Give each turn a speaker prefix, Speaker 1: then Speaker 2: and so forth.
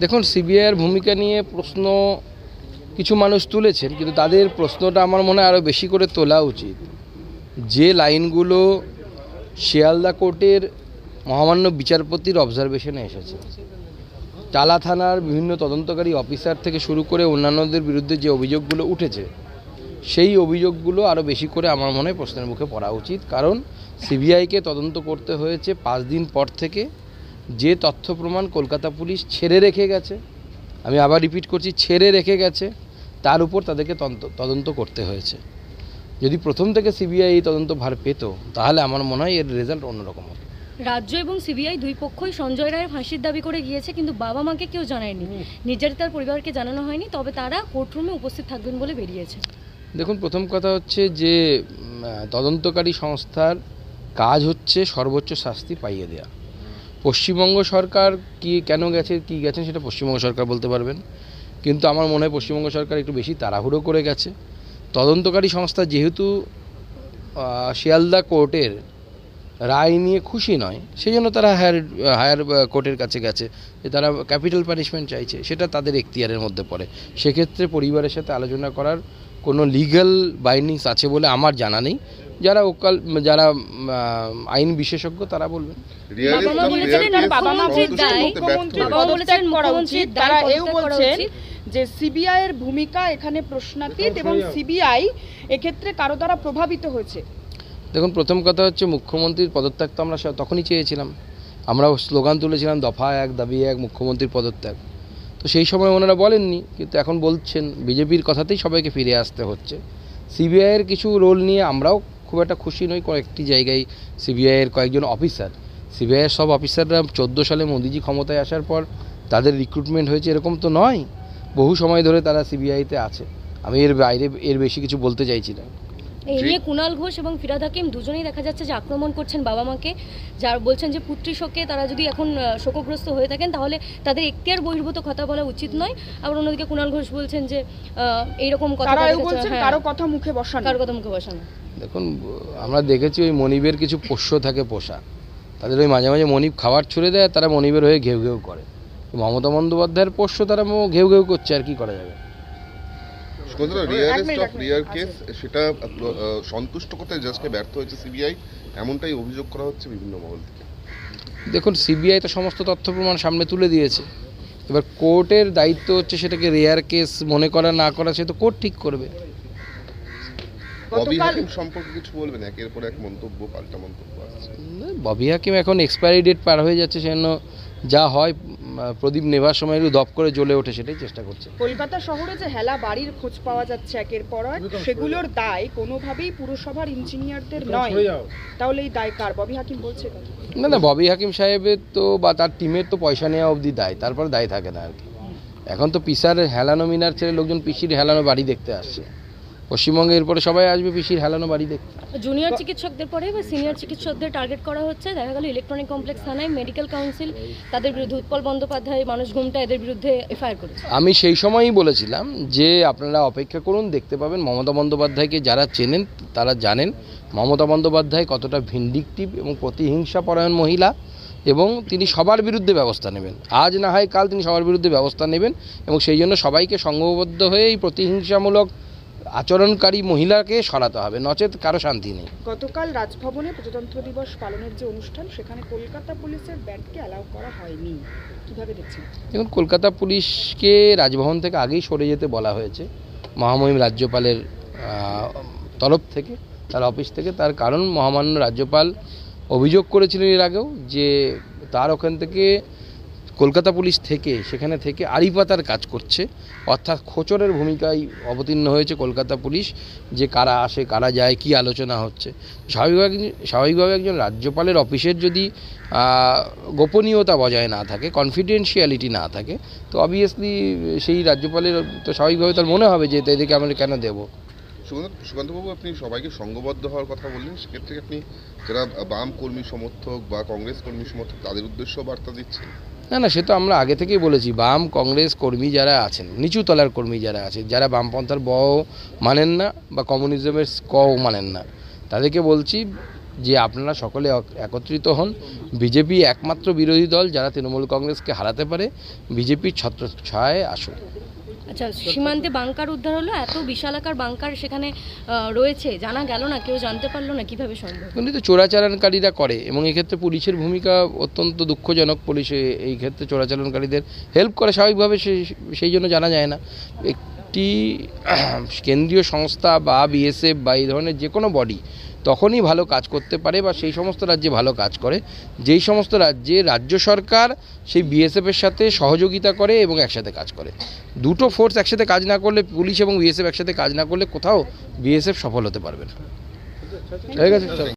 Speaker 1: দেখুন সিবিআইয়ের ভূমিকা নিয়ে প্রশ্ন কিছু মানুষ তুলেছেন, কিন্তু তাদের প্রশ্নটা আমার মনে হয় আরও বেশি করে তোলা উচিত। যে লাইনগুলো শিয়ালদা কোর্টের মহামান্য বিচারপতির অবজারভেশনে এসেছে, টালা থানার বিভিন্ন তদন্তকারী অফিসার থেকে শুরু করে অন্যান্যদের বিরুদ্ধে যে অভিযোগগুলো উঠেছে, সেই অভিযোগগুলো আরও বেশি করে আমার মনে হয় প্রশ্নের মুখে পড়া উচিত। কারণ সিবিআইকে তদন্ত করতে হয়েছে পাঁচ দিন পর থেকে যে তথ্য প্রমাণ কলকাতা পুলিশ ছেড়ে রেখে গেছে আমি আবার রিপিট করছি ছেড়ে রেখে গেছে তার উপর তাদেরকে তদন্ত করতে হয়েছে। যদি প্রথম থেকে সিবিআই এই তদন্ত ভার পেত তাহলে আমার মনে হয় এর রেজাল্ট অন্যরকম হতো
Speaker 2: রাজ্য এবং সিবিআই দুই পক্ষই সঞ্জয় রায়ের ফাঁসির দাবি করে গিয়েছে কিন্তু বাবা মাকে কেউ জানায়নি। নির্যাতিতার পরিবারকে জানানো হয়নি তবে তারা কোর্টরুমে উপস্থিত থাকবেন বলে বেরিয়েছে।
Speaker 1: দেখুন প্রথম কথা হচ্ছে যে তদন্তকারী সংস্থার কাজ হচ্ছে সর্বোচ্চ শাস্তি পাইয়ে দেওয়া পশ্চিমবঙ্গ সরকার কি, কেন গেছে, কি গেছেন সেটা পশ্চিমবঙ্গ সরকার বলতে পারবেন। কিন্তু আমার মনে হয় পশ্চিমবঙ্গ সরকার একটু বেশি তাড়াহুড়ো করে গেছে। তদন্তকারী সংস্থা যেহেতু শিয়ালদা কোর্টের রায় নিয়ে খুশি নয় সেই জন্য তারা হায়ার হায়ার কোর্টের কাছে গেছে, যে তারা ক্যাপিটাল পানিশমেন্ট চাইছে, সেটা তাদের এখতিয়ারের মধ্যে পড়ে। সেক্ষেত্রে পরিবারের সাথে আলোচনা করার কোনো লিগ্যাল বাইন্ডিংস আছে বলে আমার জানা নেই। যারা ওকাল যারা আইন বিশেষজ্ঞ তারা বলবেন।
Speaker 3: তারা এও বলছেন যে সিবিআই এর ভূমিকা এখানে প্রশ্নাতীত এবং সিবিআই এক্ষেত্রে কারও দ্বারা প্রভাবিত হয়েছে।
Speaker 1: দেখুন প্রথম কথা হচ্ছে মুখ্যমন্ত্রীর পদত্যাগ তো আমরা তখনই চেয়েছিলাম। আমরাও স্লোগান তুলেছিলাম দফা এক দাবি এক মুখ্যমন্ত্রীর পদত্যাগ। তো সেই সময় ওনারা বলেননি কিন্তু এখন বলছেন বিজেপির কথাতেই সবাইকে ফিরে আসতে হচ্ছে। সিবিআইয়ের কিছু রোল নিয়ে আমরাও খুব একটা খুশি নই কয়েকটি জায়গায় সিবিআইয়ের কয়েকজন অফিসার। সিবিআইয়ের সব অফিসাররা চোদ্দ সালে মোদিজি ক্ষমতায় আসার পর তাদের রিক্রুটমেন্ট হয়েছে এরকম তো নয় বহু সময় ধরে তারা সিবিআইতে আছে। আমি এর বাইরে এর বেশি কিছু বলতে চাইছি না।
Speaker 2: এই নিয়ে কুণাল ঘোষ এবং ফিরাদ হাকিম দুজনেই দেখা যাচ্ছে যে আক্রমণ করছেন বাবা মাকে যার বলছেন যে পুত্রী শোকে তারা যদি এখন শোকগ্রস্ত হয়ে থাকেন তাহলে তাদের এখতিয়ার বহির্ভূত কথা বলা উচিত নয়। আবার অন্যদিকে কুণাল ঘোষ বলছেন যে আহ, এইরকম কথা হ্যাঁ,
Speaker 3: কারও কথা মুখে বসানো।
Speaker 2: কারও কথা মুখে বসানো।
Speaker 1: দেখুন আমরা দেখেছি ওই মনিবের কিছু পোষ্য থাকে পোষা। তাদের ওই মাঝে মাঝে মনিব খাবার ছুড়ে দেয় তারা মনিবের হয়ে ঘেউ ঘেউ করে। মমতা বন্দ্যোপাধ্যায়ের পোষ্য তারা ঘেউ ঘেউ করছে আর কি করা যাবে।
Speaker 4: কেস সেটা সন্তুষ্ট করতে জাজকে ব্যর্থ হয়েছে সিবিআই এমনটাই অভিযোগ করা হচ্ছে বিভিন্ন মহল থেকে।
Speaker 1: দেখুন সিবিআই তো সমস্ত তথ্য প্রমাণ সামনে তুলে দিয়েছে। এবার কোর্টের দায়িত্ব হচ্ছে সেটাকে রেয়ার কেস মনে করা না করা সে তো কোর্ট ঠিক করবে।
Speaker 4: ববি হাকিম সম্পর্কে কিছু বলবেন একের পর এক মন্তব্য পাল্টা মন্তব্য আসছে।
Speaker 1: ববি হাকিম এখন এক্সপায়ারি ডেট পার হয়ে যাচ্ছে সেজন্য যা হয় প্রদীপ নেবার সময় একটু দপ করে জ্বলে ওঠে সেটাই চেষ্টা করছে।
Speaker 3: কলকাতা শহরে যে হেলা বাড়ির খোঁজ পাওয়া যাচ্ছে একের পর এক সেগুলোর দায় কোনোভাবেই পুরসভার ইঞ্জিনিয়ারদের নয়। তাহলে এই দায় কার? ববি হাকিম বলছে
Speaker 1: না না ববি হাকিম সাহেবের তো বা তার টিমের তো পয়সা নেওয়া অবধি দায় তারপর দায় থাকে না আর কি। এখন তো পিসার হেলানো মিনার ছেড়ে লোকজন পিসির হেলানো বাড়ি দেখতে আসছে। পশ্চিমবঙ্গে এরপরে সবাই আসবে পিসির হেলানো বাড়ি দেখতে
Speaker 2: জুনিয়র চিকিৎসকদের পরে এবার সিনিয়র চিকিৎসকদের টার্গেট করা হচ্ছে। দেখা গেল ইলেকট্রনিক কমপ্লেক্স থানায় মেডিকেল কাউন্সিল তাদের বিরুদ্ধে উৎপল বন্দ্যোপাধ্যায় মানুষ ঘুমটা এদের বিরুদ্ধে এফআইআর করেছে।
Speaker 1: আমি সেই সময়ই বলেছিলাম যে আপনারা অপেক্ষা করুন দেখতে পাবেন মমতা বন্দ্যোপাধ্যায়কে যারা চেনেন তারা জানেন মমতা বন্দ্যোপাধ্যায় কতটা ভিন্ডিকটিভ এবং প্রতিহিংসা পরায়ণ মহিলা এবং তিনি সবার বিরুদ্ধে ব্যবস্থা নেবেন। আজ না হয় কাল তিনি সবার বিরুদ্ধে ব্যবস্থা নেবেন এবং সেই জন্য সবাইকে সংঘবদ্ধ হয়ে এই প্রতিহিংসামূলক আচরণকারী মহিলাকে সরাতে হবে নচেত কারও শান্তি নেই।
Speaker 3: গতকাল রাজভবনে প্রজাতন্ত্র দিবস পালনের যে অনুষ্ঠান সেখানে কলকাতা পুলিশের ব্যান্ডকে অ্যালাউ করা হয়নি। কীভাবে দেখছেন?
Speaker 1: দেখুন কলকাতা পুলিশকে রাজভবন থেকে আগেই সরে যেতে বলা হয়েছে। মহামহিম রাজ্যপালের তরফ থেকে তার অফিস থেকে। তার কারণ মহামান্য রাজ্যপাল অভিযোগ করেছিলেন এর আগেও যে তার ওখান থেকে কলকাতা পুলিশ থেকে, সেখানে থেকে আড়িপাতার কাজ করছে। অর্থাৎ খোচরের ভূমিকায় অবতীর্ণ হয়েছে কলকাতা পুলিশ, যে কারা আসে, কারা যায়, কি আলোচনা হচ্ছে। স্বাভাবিকভাবে স্বাভাবিকভাবে একজন রাজ্যপালের অফিসের যদি গোপনীয়তা বজায় না থাকে কনফিডেন্সিয়ালিটি না থাকে, তো অবভিয়াসলি সেই রাজ্যপালের তো স্বাভাবিকভাবে তার মনে হবে যে এদেরকে আমরা কেন দেবো?
Speaker 4: সুকান্তবাবু, আপনি সবাইকে সংঘবদ্ধ হওয়ার কথা বললেন। সেক্ষেত্রে আপনি যারা বাম কর্মী সমর্থক বা কংগ্রেস কর্মী সমর্থক, তাদের উদ্দেশ্য বার্তা দিচ্ছেন?
Speaker 1: না না, সে তো আমরা আগে থেকেই বলেছি, বাম কংগ্রেস কর্মী যারা আছেন, নিচু তলার কর্মী যারা আছে যারা বামপন্থার ব মানেন না বা কমিউনিজমের কও মানেন না, তাদেরকে বলছি যে আপনারা সকলে একত্রিত হন। বিজেপি একমাত্র বিরোধী দল যারা তৃণমূল কংগ্রেসকে হারাতে পারে, বিজেপির ছত্র ছায় আসুন।
Speaker 2: আচ্ছা সীমান্তে বাংকার উদ্ধার হলো, এত বিশালাকার বাংকার সেখানে রয়েছে, জানা গেল না, কেউ জানতে পারল না, কীভাবে সম্ভব?
Speaker 1: কিন্তু চোরাচালানকারীরা করে, এবং এই ক্ষেত্রে পুলিশের ভূমিকা অত্যন্ত দুঃখজনক, পুলিশ এই ক্ষেত্রে চোরাচালানকারীদের হেল্প করে স্বাভাবিকভাবে সেই জন্য জানা যায় না। একটি কেন্দ্রীয় সংস্থা বা বিএসএফ বা এই ধরনের যে কোনো বডি তখনই ভালো কাজ করতে পারে বা সেই সমস্ত রাজ্যে ভালো কাজ করে। যেই সমস্ত রাজ্যে রাজ্য সরকার সেই বিএসএফের সাথে সহযোগিতা করে এবং একসাথে কাজ করে। দুটো ফোর্স একসাথে কাজ না করলে পুলিশ এবং বিএসএফ একসাথে কাজ না করলে কোথাও বিএসএফ সফল হতে পারবে না। ঠিক চলো।